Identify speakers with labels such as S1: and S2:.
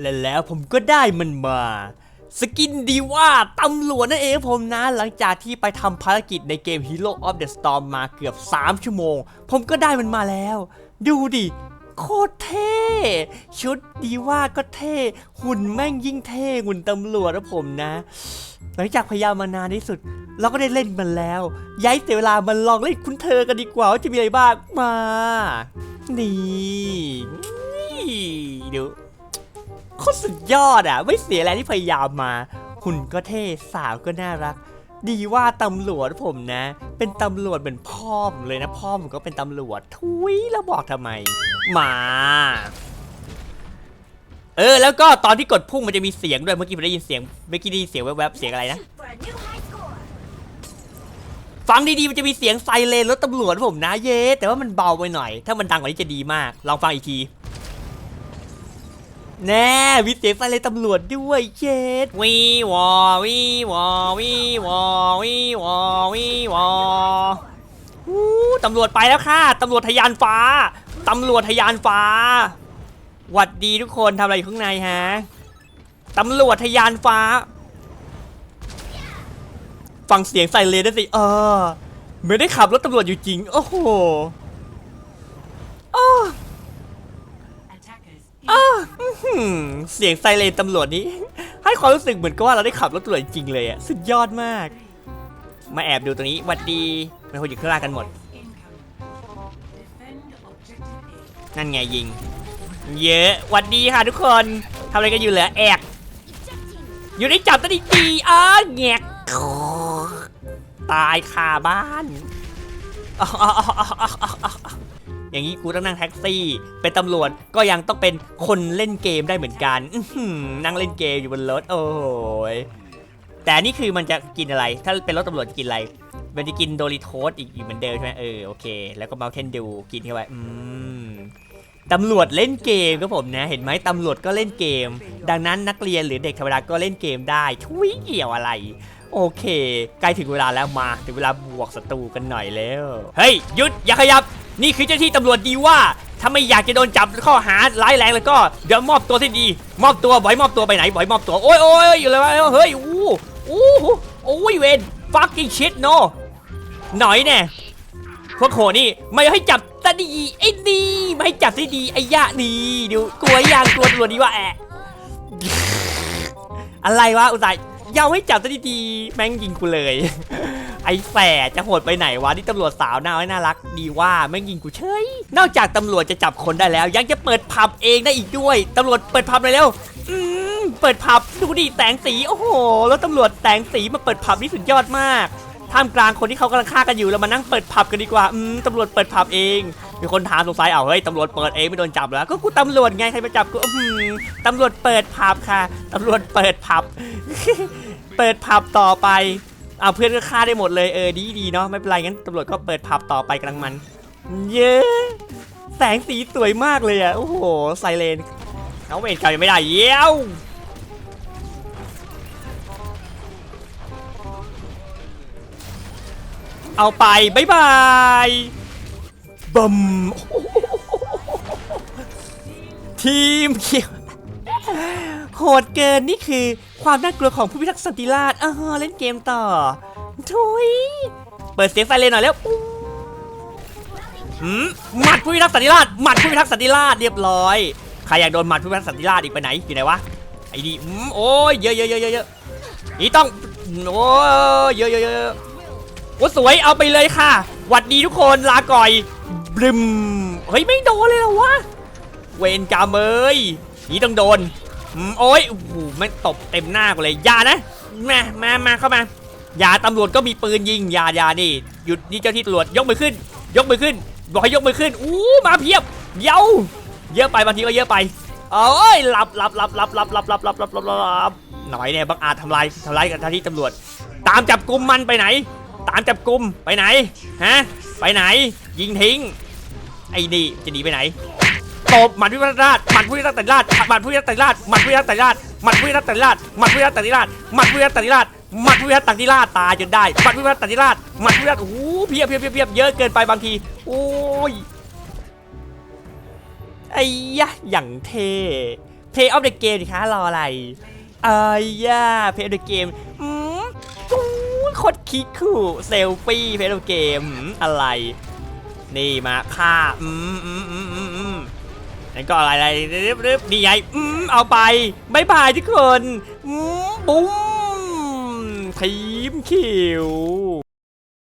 S1: และแล้วผมก็ได้มันมา สกินดีว่าตำรวจนั่นเองผมนะ หลังจากที่ไปทำภารกิจในเกม Hero of the Storm มาเกือบ 3 ชั่วโมง ผมก็ได้มันมาแล้ว ดูดิโคตรเท่ ชุดดีว่าก็เท่ หุ่นแม่งยิ่งเท่หุ่นตำรวจนะผมนะ หลังจากพยายามมานานที่สุด เราก็ได้เล่นมันแล้ว ย้ายเสียเวลามันลองเล่นคุณเธอกันดีกว่าว่าจะมีอะไรบ้างมา นี่นี่ดู คตรสุดยอดอะ ไม่เสียแรงที่พยายามมา หุ่นก็เท่สาวก็น่ารัก ดีว่าตำรวจผมนะ เป็นตำรวจเหมือนพ่อผมเลยนะพ่อผมก็เป็นตำรวจทุยแล้วบอกทำไม มาเออแล้วก็ตอนที่กดพุ่งมันจะมีเสียงด้วยเมื่อกี้ผมได้ยินเสียงเมื่อกี้ได้ยินเสียงแวบๆเสียงอะไรนะฟังดีๆมันจะมีเสียงไซเรนรถตำรวจผมนะเย้แต่ว่ามันเบาไปหน่อย ถ้ามันดังกว่านี้จะดีมาก ลองฟังอีกที แน่มีเสียงไซเรนตำรวจด้วยเย้วีวอวีวอวีวอวีวอวีวออู้ตำรวจไปแล้วค่ะตำรวจทยานฟ้าตำรวจทยานฟ้าหวัดดีทุกคนทำอะไรอยู่ข้างในฮะตำรวจทยานฟ้า ฟังเสียงไซเรนได้สิเออเหมือนได้ขับรถตำรวจอยู่จริง โอ้โห เสียงไซเรนตำรวจนี้ ให้ความรู้สึกเหมือนกับว่าเราได้ขับรถตำรวจจริงเลยอะสุดยอดมาก มาแอบดูตรงนี้หวัดดีเป็นคนอยู่ข้างล่างกันหมด นั่นไงยิง เยอะหวัดดีค่ะทุกคนทำอะไรกันอยู่เหรอแอกอยู่ในจับตะดีดีอ้าแงกตายคาบ้าน อย่างนี้กูต้องนั่งแท็กซี่ เป็นตำรวจก็ยังต้องเป็นคนเล่นเกมได้เหมือนกันนั่งเล่นเกมอยู่บนรถโอ้ยแต่นี่คือมันจะกินอะไร ถ้าเป็นรถตำรวจกินอะไร มันจะกินโดริโทสอีกอีกเหมือนเดิมใช่ไหมเออโอเค แล้วก็เมาเทนดูกินเข้าไปอืมตำรวจเล่นเกมครับผมนะ เห็นไหมตำรวจก็เล่นเกม ดังนั้นนักเรียนหรือเด็กธรรมดาก็เล่นเกมได้ทุยเกี่ยวอะไร โอเค ใกล้ถึงเวลาแล้วมาถึงเวลาบวกศัตรูกันหน่อยแล้ว เฮ้ยหยุดอย่าขยับ นี่คือเจ้าที่ตำรวจดีว่าถ้าไม่อยากจะโดนจับข้อหาร้ายแรงแล้วก็เดี๋ยวมอบตัวที่ดี มอบตัวบ่อยมอบตัวไปไหนบ่อยมอบตัวโอ้ยโอ้ยอยู่เลยวะเฮ้ยอู้อู้โอ้ยเวน fucking shit no หน่อยแน่พวกโหนี่ไม่ให้จับซะดีไอ้นี่ไม่ให้จับซะดีไอ้ยะนี่ดูกลัวยังกลัวตำรวจดีว่าแอะอะไรวะอุตส่าห์ ยาวให้จับซะดีๆแม่งยิงกูเลย ไอ้แฝดจะโหดไปไหนวะนี่ตำรวจสาวน่าไว้น่ารัก ดีว่าแม่งยิงกูเฉยนอกจากตำรวจจะจับคนได้แล้ว ยังจะเปิดผับเองได้อีกด้วยตำรวจเปิดผับเลยเร็วอืมเปิดผับดูดิแสงสีโอ้โหแล้วตำรวจแสงสีมาเปิดผับนี่สุดยอดมากท่ามกลางคนที่เขากำลังฆ่ากันอยู่เรามานั่งเปิดผับกันดีกว่าอืมตำรวจเปิดผับเอง มีคนถามสงสัยเอาเฮ้ยตำรวจเปิดเองไม่โดนจับแล้ว ก็กูตำรวจไงใครมาจับกูตำรวจเปิดผับค่ะตำรวจเปิดผับ เปิดผับต่อไปเอาเพื่อนก็ฆ่าได้หมดเลยเออดีดีเนาะไม่เป็นไรงั้นตำรวจก็เปิดผับต่อไปกำลังมัน เย้แสงสีสวยมากเลยอะโอ้โหไซเรนเอาเวทเก่ายังไม่ได้เย้วเอาไปบายบาย บมทีมเขียวโหดเกินนี่คือความน่ากลัวของผู้พิทักษ์สันติราษฎร์อ่าเล่นเกมต่อ ทุย เปิดเสียงไฟเลยหน่อยแล้วหืมหมัดผู้พิทักษ์สันติราษฎร์หมัดผู้พิทักษ์สันติราษเรียบร้อย ใครอยากโดนหมัดผู้พิทักษ์สันติราษอีกไปไหน อยู่ไหนวะ ไอ้ดีอืมโอ้ยเยอะเยอะเยอะเยอะอะนี่ต้อง โอ้ยเยอะเยอะเยอะเยอะโอ้สวย เอาไปเลยค่ะหวัดดีทุกคน ลาก่อย บลึมเฮ้ยไม่โดนเลยเหรอวะ เวนกรรมเอ้ยนี่ต้องโดนโอ้ยโอ้โหแม่ตบเต็มหน้ากูเลยอย่านะมามามาเข้ามาอย่าตำรวจก็มีปืนยิงอย่าอย่านี่หยุดนี่เจ้าที่ตำรวจยกมือขึ้น ยกมือขึ้น บอกให้ยกมือขึ้นอู้มาเพียบเยาเยอะไปบางทีก็เยอะไปเอ้ยหลับหลับหลับหลับหลับหลับหลับหลับหลับหลับหลับหน่อยเนี่ยบางอาจทำลายทำลายกับเจ้าที่ตำรวจ ตามจับกลุ่มมันไปไหน ตามจับกลุ่มไปไหนฮะไปไหน ยิงทิ้ง ไอ้นี่จะหนีไปไหนตบหมัดพิพัฒราชหมัดผู้พิทักษ์ตัดราชหมัดผู้พิทักษ์ตัดราชหมัดผู้พิทักษ์ตัดราชหมัดผู้พิทักษ์ตัดราชหมัดผู้พิทักษ์ตัดราชหมัดผู้พิทักษ์ตัดราชหมัดผู้พิทักษ์ตัดราชตายจนได้หมัดผู้พิทักษ์ตัดราชหมัดผู้พิทักษ์โอ้โหเพียบเพียบเพียบเพียบเยอะเกินไปบางที โอ้ยไอ้ยะอย่างเท่ Play of the Game ดิคะรออะไรไอายย่า Play of the Game อืมโคตรคิกคู่เซลฟี่ Play of the Game อืมอะไร นี่มาฆ่าอืมอืมอืมอืมอืมนั่นก็อะไรอะไรรึบรึบนี่ไงอืมเอาไปบายบายทุกคนอืมบุ้มทีมคิว